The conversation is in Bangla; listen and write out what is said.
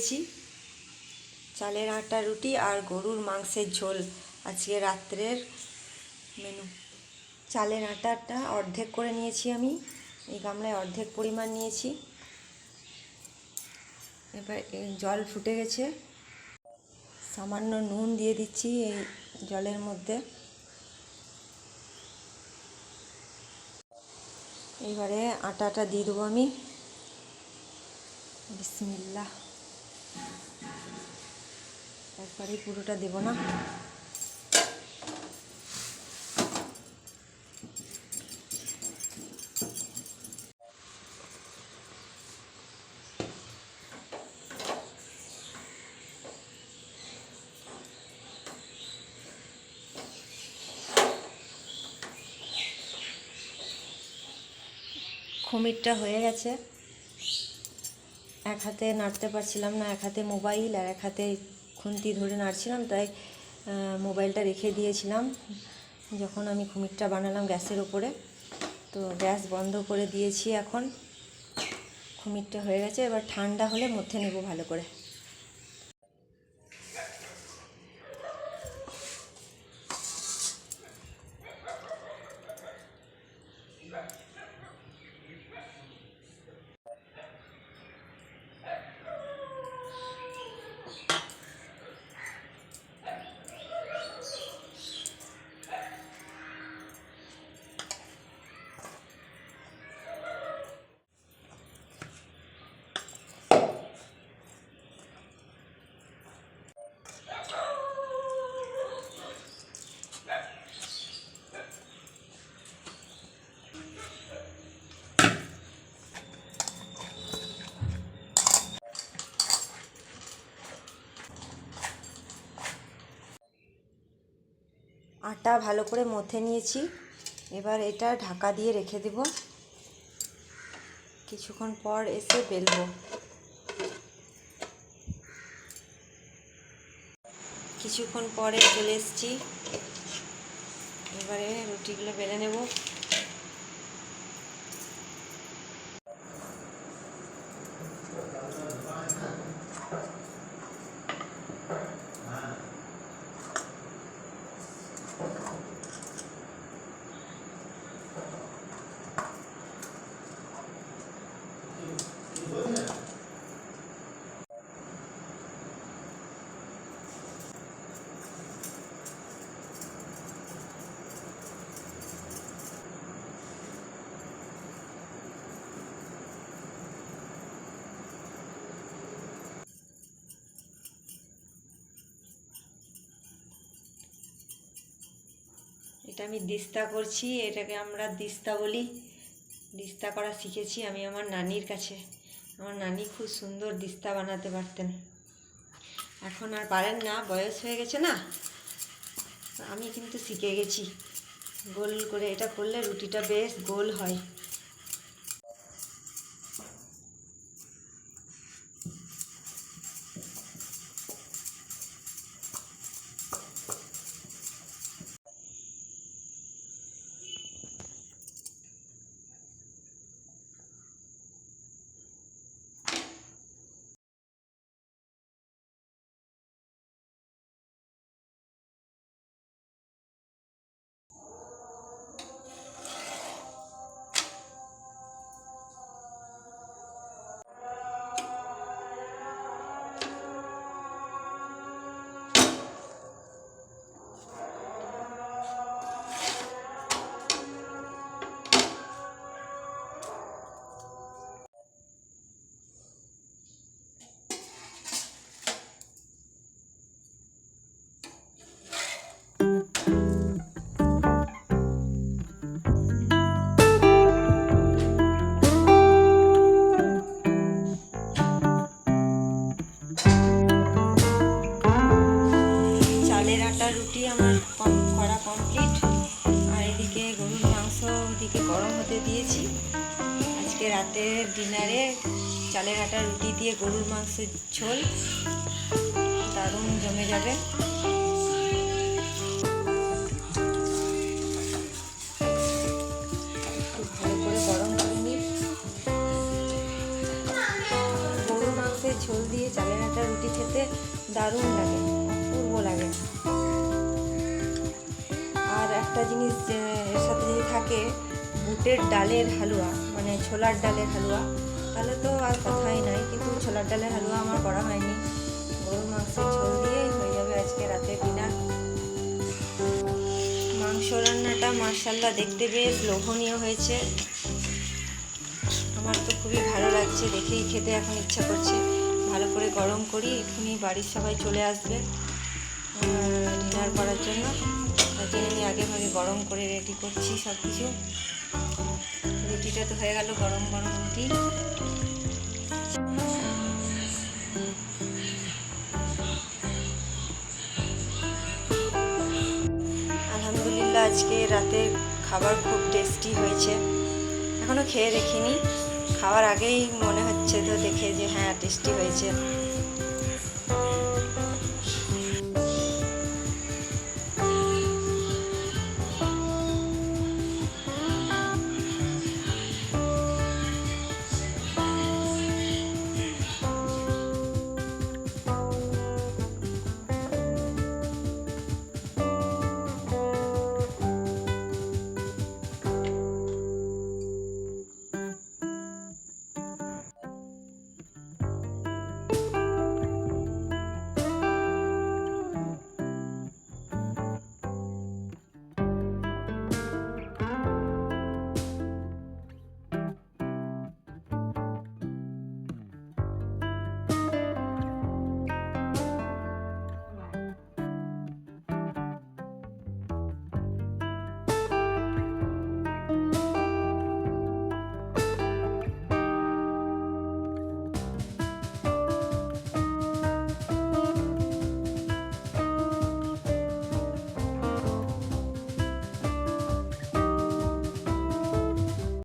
দিয়েছি। চালের আটা, রুটি আর গরুর মাংসের ঝোল। আজকে রাত্রের মেনু চালের আটাটা অর্ধেক করে নিয়েছি আমি। এই গামলায় অর্ধেক পরিমাণ নিয়েছি। এবার জল ফুটে গেছে। সামান্য নুন দিয়ে দিচ্ছি এই জলের মধ্যে। এবারে আটাটা দিয়ে দেবো আমি। বিসমিল্লাহ। একবারে পুরোটা দেবো না। খমিরটা হয়ে গেছে। এক হাতে নাড়তে পারছিলাম না, এক হাতে মোবাইল আর এক হাতে খুন্তি ধরে নাড়ছিলাম, তাই মোবাইলটা রেখে দিয়েছিলাম। যখন আমি খুমিরটা বানালাম গ্যাসের ওপরে, তো গ্যাস বন্ধ করে দিয়েছি এখন। খুমিরটা হয়ে গেছে, এবার ঠান্ডা হলে মধ্যে নেব ভালো করে। আটা ভালো করে মথে নিয়েছি। এবার এটা ঢাকা দিয়ে রেখে দেব। কিছুক্ষণ পর এসে বেলব। কিছুক্ষণ পরে চলে এসেছি। এবারে রুটিগুলো বেলে নেব। এটা আমি দিস্তা করছি, এটাকে আমরা দিস্তা বলি। দিস্তা করা শিখেছি আমি আমার নানির কাছে। আমার নানি খুব সুন্দর দিস্তা বানাতে পারতেন। এখন আর পারেন না, বয়স হয়ে গেছে না। আমি কিন্তু শিখে গেছি। গোল করে এটা করলে রুটিটা বেশ গোল হয়। ওদিকে গরম হতে দিয়েছি। আজকে রাতের ডিনারে চালের আটা, রুটি দিয়ে গরুর মাংসের ঝোল। দারুণ জমে যাবে। গরম গরুর মাংসের ঝোল দিয়ে চালের আটা দারুণ লাগে, অপূর্ব লাগে। আর একটা জিনিস থাকে বুটের ডালের হালুয়া মানে ছোলার ডালের হালুয়া। তাহলে তো আর কথাই নাই, কিন্তু ছোলার ডালের হালুয়া আমার করা হয়নি। গরুর মাংসের ঝোল দিয়েই হয়ে যাবে আজকে রাতে ডিনার মাংস রান্নাটা মার্শাল্লাহ দেখতে বেশ লোভনীয় হয়েছে। আমার তো খুবই ভালো লাগছে, দেখেই খেতে এখন ইচ্ছা করছে। ভালো করে গরম করি, এক্ষুনি বাড়ির সবাই চলে আসবে ডিনার করার জন্য। জন্য আমি আগে ভাগে গরম করে রেডি করছি সব কিছু রুটিটা তো হয়ে গেল গরম গরম রুটি। আলহামদুলিল্লাহ, আজকে রাতে খাবার খুব টেস্টি হয়েছে। এখনও খেয়ে দেখিনি। খাওয়ার আগেই মনে হচ্ছে তো দেখে যে হ্যাঁ টেস্টি হয়েছে।